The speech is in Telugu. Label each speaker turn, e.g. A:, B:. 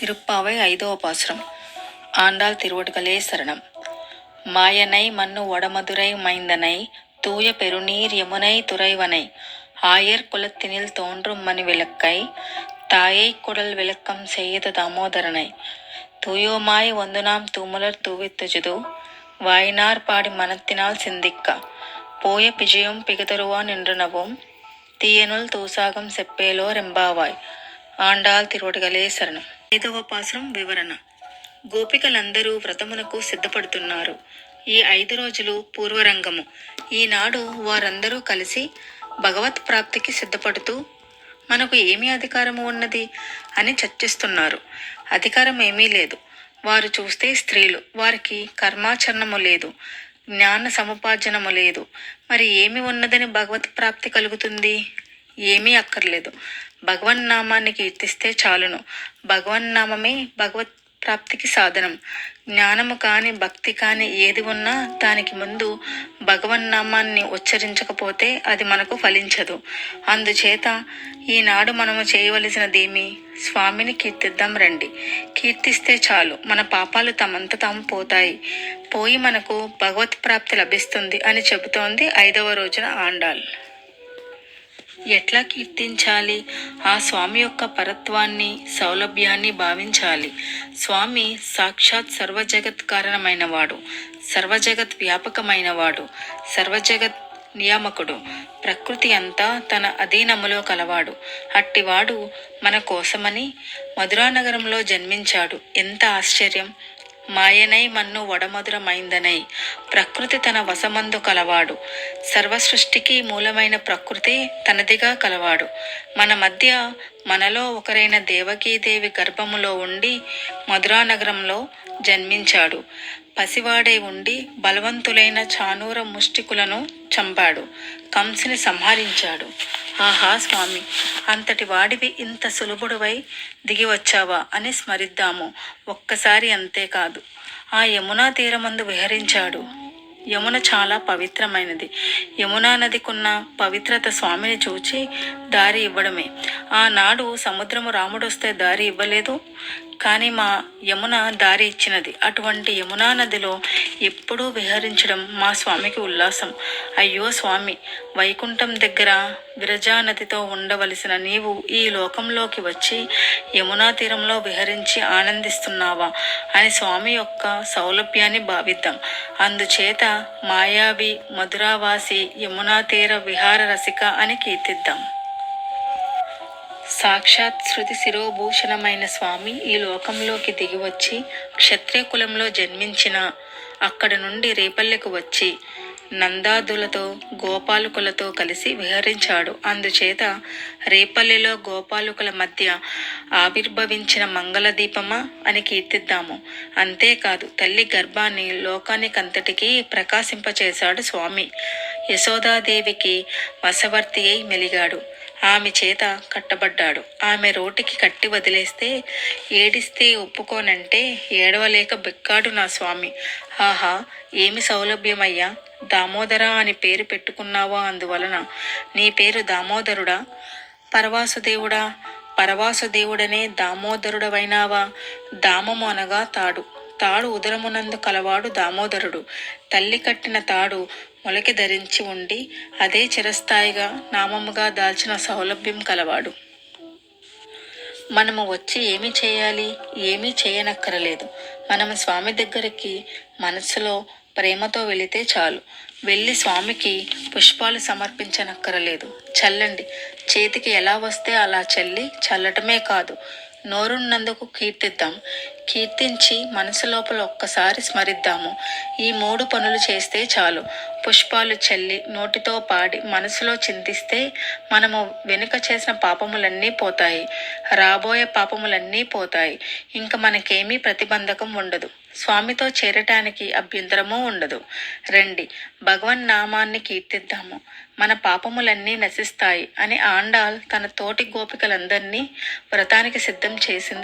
A: திருப்பாவை ஐதோபாசுரம் ஆண்டாள் திருவடுகளே சரணம். மாயனை மண்ணு வடமதுரை மைந்தனை தூய பெருநீர் யமுனை துறைவனை. ஆயர் குலத்தினில் தோன்றும் மணி விளக்கை தாயை குடல் விளக்கம் செய்த தாமோதரனை. தூயோமாய் வந்து நாம் தூமுலர் தூவித்துஜுது வாயினார் பாடி மனத்தினால் சிந்திக்க. போய பிஜயம் பிகுதருவான் என்றனவும் தீயனுள் தூசாகம் செப்பேலோர் எம்பாவாய். ஆண்டாள் திருவடுகளே சரணம். ఐదవ పాసురం వివరణ. గోపికలందరూ వ్రతమునకు సిద్ధపడుతున్నారు. ఈ ఐదు రోజులు పూర్వరంగము. ఈనాడు వారందరూ కలిసి భగవత్ ప్రాప్తికి సిద్ధపడుతూ మనకు ఏమి అధికారము ఉన్నది అని చర్చిస్తున్నారు. అధికారం ఏమీ లేదు. వారు చూస్తే స్త్రీలు వారికి కర్మాచరణము లేదు. జ్ఞాన సముపార్జనము లేదు. మరి ఏమి ఉన్నదని భగవత్ ప్రాప్తి కలుగుతుంది? ఏమీ అక్కర్లేదు. భగవన్ నామాన్ని కీర్తిస్తే చాలును. భగవన్ నామమే భగవత్ ప్రాప్తికి సాధనం. జ్ఞానము కాని భక్తి కాని ఏది ఉన్నా దానికి ముందు భగవన్ నామాన్ని ఉచ్చరించకపోతే అది మనకు ఫలించదు. అందుచేత ఈనాడు మనము చేయవలసినదేమి? స్వామిని కీర్తిద్దాం రండి. కీర్తిస్తే చాలు. మన పాపాలు తమంత తాము పోతాయి. పోయి మనకు భగవత్ ప్రాప్తి లభిస్తుంది అని చెబుతోంది ఐదవ రోజున ఆండాల్. ఎట్లా కీర్తించాలి? ఆ స్వామి యొక్క పరత్వాన్ని సౌలభ్యాన్ని భావించాలి. స్వామి సాక్షాత్ సర్వజగత్ కారణమైనవాడు సర్వజగత్ వ్యాపకమైనవాడు సర్వజగత్ నియామకుడు. ప్రకృతి అంతా తన అధీనములో కలవాడు. అట్టివాడు మన కోసమని మధురానగరంలో జన్మించాడు. ఎంత ఆశ్చర్యం! మాయనై మన్ను వడమధురమైందనై. ప్రకృతి తన వశమందు కలవాడు. సర్వసృష్టికి మూలమైన ప్రకృతి తనదిగా కలవాడు. మన మధ్య మనలో ఒకరైన దేవకీదేవి గర్భములో ఉండి మధురానగరంలో జన్మించాడు. పసివాడై ఉండి బలవంతులైన చానూర ముష్టికులను చంపాడు. కంసుని సంహరించాడు. ఆహా స్వామి అంతటి వాడివి ఇంత సులభుడువై దిగి వచ్చావా? అని స్మరిద్దాము. ఒక్కసారి అంతేకాదు ఆ యమునా తీరమందు విహరించాడు. యమున చాలా పవిత్రమైనది. యమునా నదికున్న పవిత్రత స్వామిని చూచి దారి ఇవ్వడమే. ఆనాడు సముద్రము రాముడు వస్తే దారి ఇవ్వలేదు. కానీ మా యమున దారి ఇచ్చినది. అటువంటి యమునా నదిలో ఎప్పుడూ విహరించడం మా స్వామికి ఉల్లాసం. అయ్యో స్వామి వైకుంఠం దగ్గర విరజానదితో ఉండవలసిన నీవు ఈ లోకంలోకి వచ్చి యమునా తీరంలో విహరించి ఆనందిస్తున్నావా అని స్వామి యొక్క సౌలభ్యాన్ని భావిద్దాం. అందుచేత మాయావి మధురావాసి యమునా తీర విహార రసిక అని కీర్తిద్దాం. సాక్షాత్ శృతి శిరోభూషణమైన స్వామి ఈ లోకంలోకి దిగివచ్చి క్షత్రియ కులంలో జన్మించిన అక్కడ నుండి రేపల్లెకు వచ్చి నందాదులతో గోపాలకులతో కలిసి విహరించాడు. అందుచేత రేపల్లెలో గోపాలకుల మధ్య ఆవిర్భవించిన మంగళదీపమా అని కీర్తిద్దాము. అంతేకాదు తల్లి గర్భాన్ని లోకానికంతటికీ ప్రకాశింపచేశాడు స్వామి. యశోదాదేవికి వశవర్తి అయి మెలిగాడు. ఆమె చేత కట్టబడ్డాడు. ఆమె రోటికి కట్టి వదిలేస్తే ఏడిస్తే ఒప్పుకోనంటే ఏడవలేక బెక్కాడు నా స్వామి. ఆహా ఏమి సౌలభ్యమయ్యా? దామోదర అని పేరు పెట్టుకున్నావా అందువలన? నీ పేరు దామోదరుడా? పరవాసుదేవుడా పరవాసుదేవుడనే దామోదరుడవైనావా? దామము అనగా తాడు. తాడు ఉదరమునందు కలవాడు దామోదరుడు. తల్లి కట్టిన తాడు మొలకి ధరించి ఉండి అదే చిరస్థాయిగా నామముగా దాల్చిన సౌలభ్యం కలవాడు. మనము వచ్చి ఏమి చేయాలి? ఏమీ చేయనక్కరలేదు. మనము స్వామి దగ్గరికి మనసులో ప్రేమతో వెళితే చాలు. వెళ్ళి స్వామికి పుష్పాలు సమర్పించనక్కరలేదు. చల్లండి. చేతికి ఎలా వస్తే అలా చల్లి చల్లటమే కాదు. నోరున్నందుకు కీర్తిద్దాం. కీర్తించి మనసు లోపల ఒక్కసారి స్మరిద్దాము. ఈ మూడు పనులు చేస్తే చాలు. పుష్పాలు చల్లి నోటితో పాడి మనసులో చింతిస్తే మనము వెనుక చేసిన పాపములన్నీ పోతాయి. రాబోయే పాపములన్నీ పోతాయి. ఇంకా మనకేమీ ప్రతిబంధకం ఉండదు. స్వామితో చేరటానికి అభ్యంతరమూ ఉండదు. రండి భగవన్ నామాన్ని కీర్తిద్దాము. మన పాపములన్నీ నశిస్తాయి అని ఆండాల్ తన తోటి గోపికలందరినీ వ్రతానికి సిద్ధం చేసింది.